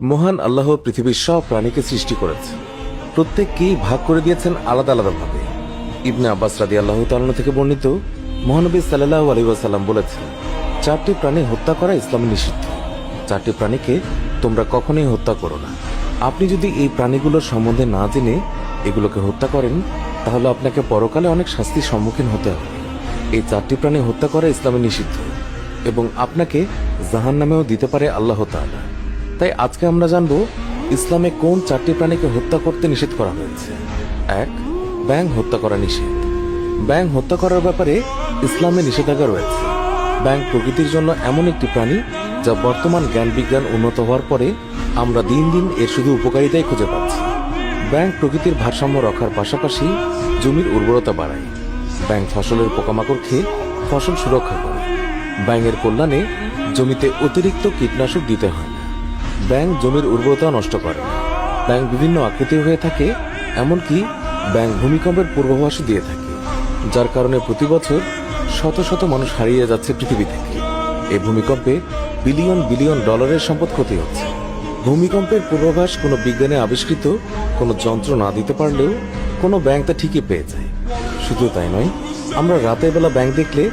মহান আল্লাহ পৃথিবীর সব প্রাণীকে সৃষ্টি করেছে। প্রত্যেককেই ভাগ করে দিয়েছেন আলাদা আলাদাভাবে ইবনে আব্বাস রাদি আল্লাহ তালন থেকে বর্ণিত মহানবী সাল্লাহ আলী বলেছেন, চারটি প্রাণী হত্যা করা ইসলামে নিষিদ্ধ। চারটি প্রাণীকে তোমরা কখনোই হত্যা করো না। আপনি যদি এই প্রাণীগুলোর সম্বন্ধে না জেনে এগুলোকে হত্যা করেন, তাহলে আপনাকে পরকালে অনেক শাস্তির সম্মুখীন হতে হবে। এই চারটি প্রাণী হত্যা করা ইসলামে নিষিদ্ধ এবং আপনাকে জাহান নামেও দিতে পারে আল্লাহ তাআলা। তাই আজকে আমরা জানব ইসলামে কোন চারটি প্রাণীকে হত্যা করতে নিষেধ করা হয়েছে। এক ব্যাং হত্যা করা নিষেধ। ব্যাং হত্যা করার ব্যাপারে ইসলামে নিষেধাজ্ঞা রয়েছে। ব্যাং প্রকৃতির জন্য এমন একটি প্রাণী যা বর্তমান জ্ঞান বিজ্ঞান উন্নত হওয়ার পরে আমরা দিন দিন এর শুধু উপকারিতাই খুঁজে পাচ্ছি। ব্যাংক প্রকৃতির ভারসাম্য রক্ষার পাশাপাশি জমির উর্বরতা বাড়ায়। ব্যাংক ফসলের পোকামাকড় খেয়ে ফসল সুরক্ষা করে। ব্যাঙের কল্যাণে জমিতে অতিরিক্ত কীটনাশক দিতে হয়। ব্যাংক জমির উর্বরতা নষ্ট করে। ব্যাংক বিভিন্ন আকৃতির হয়ে থাকে, এমনকি ব্যাংক ভূমিকম্পের পূর্বাভাসও দিয়ে থাকে, যার কারণে প্রতি বছর শত শত মানুষ হারিয়ে যাচ্ছে পৃথিবী থেকে। এই ভূমিকম্পে বিলিয়ন বিলিয়ন ডলারের সম্পদ ক্ষতি হচ্ছে। ভূমিকম্পের পূর্বাভাস কোনো বিজ্ঞানে আবিষ্কৃত কোনো যন্ত্র না দিতে পারলেও কোনো ব্যাংক তা ঠিকই পেয়ে যায়। শুধু তাই নয়, আমরা রাতের বেলা ব্যাংক দেখলে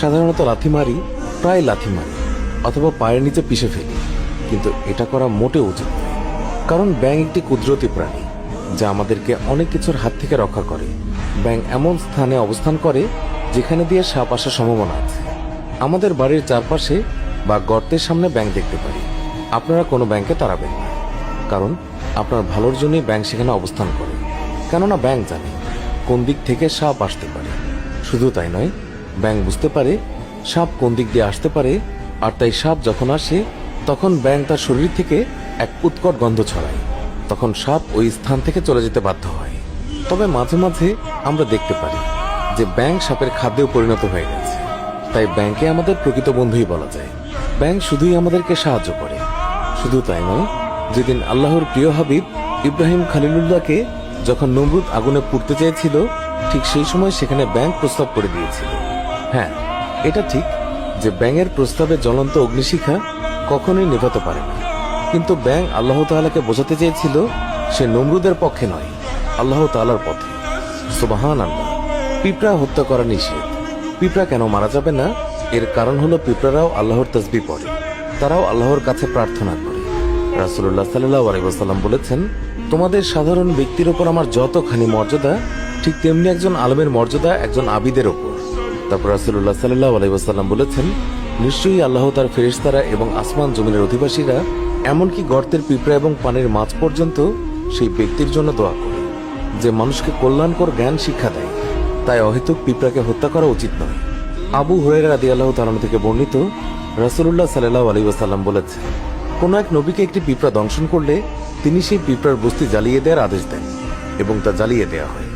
সাধারণত লাথি মারি, প্রায় লাথি মারি, অথবা পায়ের নিচে পিষে ফেলি। কিন্তু এটা করা মোটেও উচিত কারণ ব্যাং একটি কুদরতি প্রাণী, যা আমাদেরকে অনেক কিছুর হাত থেকে রক্ষা করে। ব্যাং এমন স্থানে অবস্থান করে যেখানে দিয়ে সাপ আসার সম্ভাবনা আছে। আমাদের বাড়ির চারপাশে বা গর্তের সামনে ব্যাংক দেখতে পারি। আপনারা কোনো ব্যাংকে তাড়াবেন না। কারণ আপনার ভালোর জন্যই ব্যাংক সেখানে অবস্থান করে। কেননা ব্যাংক জানে কোন দিক থেকে সাপ আসতে পারে। শুধু তাই নয় ব্যাংক বুঝতে পারে সাপ কোন দিক দিয়ে আসতে পারে, আর তাই সাপ যখন আসে তখন ব্যাংক তার শরীর থেকে এক উৎকট গন্ধ ছড়ায়। তখন সাপ ওই স্থান থেকে চলে যেতে বাধ্য হয়। তবে মাঝে মাঝে আমরা দেখতে পারি যে ব্যাংক সাপের খাদ্যেও পরিণত হয়ে গেছে। তাই ব্যাংকে আমাদের প্রকৃত বন্ধুই বলা যায়। ব্যাংক শুধুই আমাদেরকে সাহায্য করে। শুধু তাই নয়, যেদিন আল্লাহর প্রিয় হাবিব ইব্রাহিম খালিলুল্লাহকে যখন নমরুদ আগুনে পুড়তে চেয়েছিল, ঠিক সেই সময় সেখানে ব্যাংক প্রস্তাব করে দিয়েছিল। হ্যাঁ এটা ঠিক যে ব্যাঙের প্রস্তাবে জ্বলন্ত অগ্নিশিখা কখনোই নেভাতে পারে না। কিন্তু ব্যাং আল্লাহ তাআলাকে বোঝাতে চেয়েছিল, সে নমরুদের পক্ষে নয়, আল্লাহ তাআলার পথে। সুবাহান আল্লাহ পিঁপড়া হত্যা করা নিষেধ। পিঁপড়া কেন মারা যাবে না? এর কারণ হলো পিঁপড়ারাও আল্লাহর তসবি পড়ে। তারাও আল্লাহর কাছে প্রার্থনা করে। রাসুল্লাহ সাল্লাহ আলাইসাল্লাম বলেছেন, তোমাদের সাধারণ ব্যক্তির ওপর আমার যতখানি মর্যাদা, ঠিক তেমনি একজন আলমের মর্যাদা একজন আবিদের ওপর তারপর রাসুল্লাহ সাল্লাহ আলাইসাল্লাম বলেছেন নিশ্চয়ই আল্লাহ তার ফেরেশতারা এবং আসমান জমিনের অধিবাসীরা এমনকি গর্তের পিঁপড়া এবং পানির মাছ পর্যন্ত সেই ব্যক্তির জন্য দোয়া করে। যে মানুষকে কল্যাণকর জ্ঞান শিক্ষা দেয়, তাই অহেতুক পিঁপড়াকে হত্যা করা উচিত নয়। আবু হুরাইরা রাদি আল্লাহ তালাম থেকে বর্ণিত রাসুল্লাহ সাল্লাহ আলী ওয়াসাল্লাম বলেছেন, কোন এক নবীকে একটি পিঁপড়া দংশন করলে তিনি সেই পিঁপড়ার বস্তি জ্বালিয়ে দেওয়ার আদেশ দেন এবং তা জ্বালিয়ে দেওয়া হয়।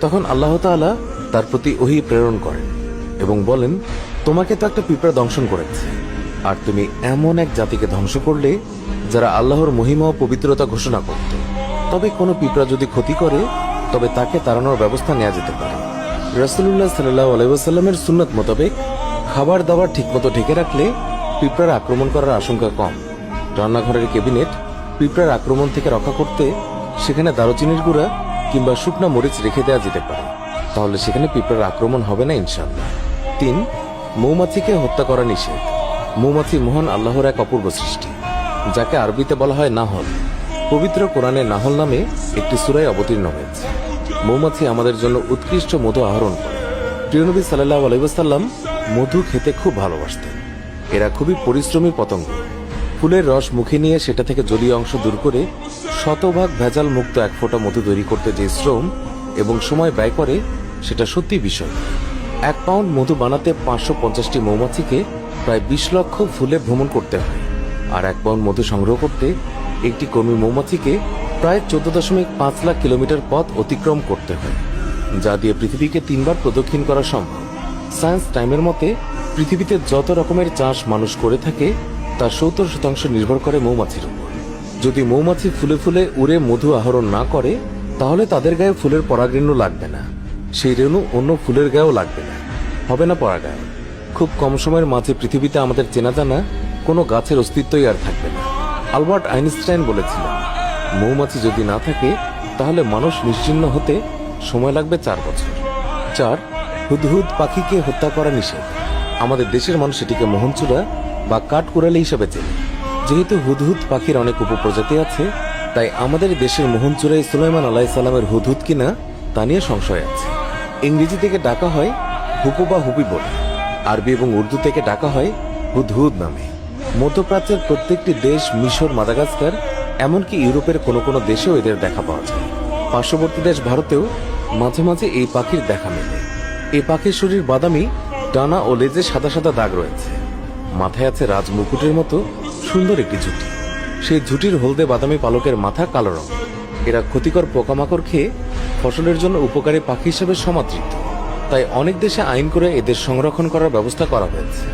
তখন আল্লাহ তাআলা তার প্রতি ওহি প্রেরণ করেন এবং বলেন তোমাকে তো একটা পিঁপড়া দংশন করেছে। আর তুমি এমন এক জাতিকে ধ্বংস করলে, যারা আল্লাহর মহিমা ও পবিত্রতা ঘোষণা করত। তবে কোনো পিঁপড়া যদি ক্ষতি করে, তবে তাকে তাড়ানোর ব্যবস্থা নেওয়া যেতে পারে। রাসুল্লাহ সাল্লাহ আলাইসাল্লামের সুন্নত মোতাবেক খাবার দাবার ঠিকমতো ঢেকে রাখলে পিঁপড়ার আক্রমণ করার আশঙ্কা কম। রান্নাঘরের ক্যাবিনেট পিঁপড়ার আক্রমণ থেকে রক্ষা করতে সেখানে দারুচিনির গুঁড়া কিংবা শুকনা মরিচ রেখে দেওয়া যেতে পারে। তাহলে সেখানে পিঁপড়ার আক্রমণ হবে না ইনশাল্লাহ তিন মৌমাছিকে হত্যা করা নিষেধ। মৌমাছি মহান আল্লাহর এক অপূর্ব সৃষ্টি, যাকে আরবিতে বলা হয় নাহল। পবিত্র কোরআনে নাহল নামে একটি সুরায় অবতীর্ণ হয়েছে। মৌমাছি আমাদের জন্য উৎকৃষ্ট মধু আহরণ করে। প্রিয়নবী সাল্লাহ আলাইসাল্লাম মধু খেতে খুব ভালোবাসতেন। এরা খুবই পরিশ্রমী পতঙ্গ। ফুলের রস মুখে নিয়ে সেটা থেকে জলীয় অংশ দূর করে শতভাগ ভেজাল মুক্ত এক ফোঁটা মধু তৈরি করতে যে শ্রম এবং সময় ব্যয় করে, সেটা সত্যি বিষয়। এক পাউন্ড মধু বানাতে পাঁচশো পঞ্চাশটি মৌমাছিকে প্রায় বিশ লক্ষ ফুলে ভ্রমণ করতে হয়। আর এক পাউন্ড মধু সংগ্রহ করতে একটি কর্মী মৌমাছিকে প্রায় চোদ্দ দশমিক পাঁচ লাখ কিলোমিটার পথ অতিক্রম করতে হয়, যা দিয়ে পৃথিবীকে তিনবার প্রদক্ষিণ করা সম্ভব। সায়েন্স টাইমের মতে, পৃথিবীতে যত রকমের চাষ মানুষ করে থাকে, তার সত্তর শতাংশ নির্ভর করে মৌমাছির উপর। যদি মৌমাছি ফুলে ফুলে উড়ে মধু আহরণ না করে, তাহলে তাদের গায়ে ফুলের পরাগরেণু লাগবে না। সেই রেণু অন্য ফুলের গায়েও লাগবে না। হবে না পরাগায়ন। খুব কম সময়ের মাঝে পৃথিবীতে আমাদের চেনা জানা কোনো গাছের অস্তিত্বই আর থাকবে না। আলবার্ট আইনস্টাইন বলেছিলেন, মৌমাছি যদি না থাকে, তাহলে মানুষ নিশ্চিহ্ন হতে সময় লাগবে চার বছর। চার, হুদহুদ পাখিকে হত্যা করা নিষেধ। আমাদের দেশের মানুষ এটিকে মোহনচূড়া বা কাঠকুড়ালি হিসাবে চেনে। যেহেতু হুদহুদ পাখির অনেক উপপ্রজাতি আছে, তাই আমাদের দেশের মোহনচূড়াই সুলাইমান আলাহ সালামের হুদহুদ কিনা তা নিয়ে সংশয় আছে। ইংরেজি থেকে ডাকা হয় হুপু বা হুপি বলে। আরবি এবং উর্দু থেকে ডাকা হয় হুদহুদ নামে। মধ্যপ্রাচ্যের প্রত্যেকটি দেশ মিশর, মাদাগাস্কার, এমনকি ইউরোপের কোনো কোনো দেশেও এদের দেখা পাওয়া যায়। পার্শ্ববর্তী দেশ ভারতেও মাঝে মাঝে এই পাখির দেখা মেলে। এই পাখির শরীর বাদামি, ডানা ও লেজে সাদা সাদা দাগ রয়েছে। মাথায় আছে রাজ মুকুটের মতো সুন্দর একটি ঝুঁটি। সেই ঝুটির হলদে বাদামি পালকের মাথা কালো রং এরা ক্ষতিকর পোকামাকড় খেয়ে ফসলের জন্য উপকারী পাখি হিসেবে সমাদৃত। তাই অনেক দেশে আইন করে এদের সংরক্ষণ করার ব্যবস্থা করা হয়েছে।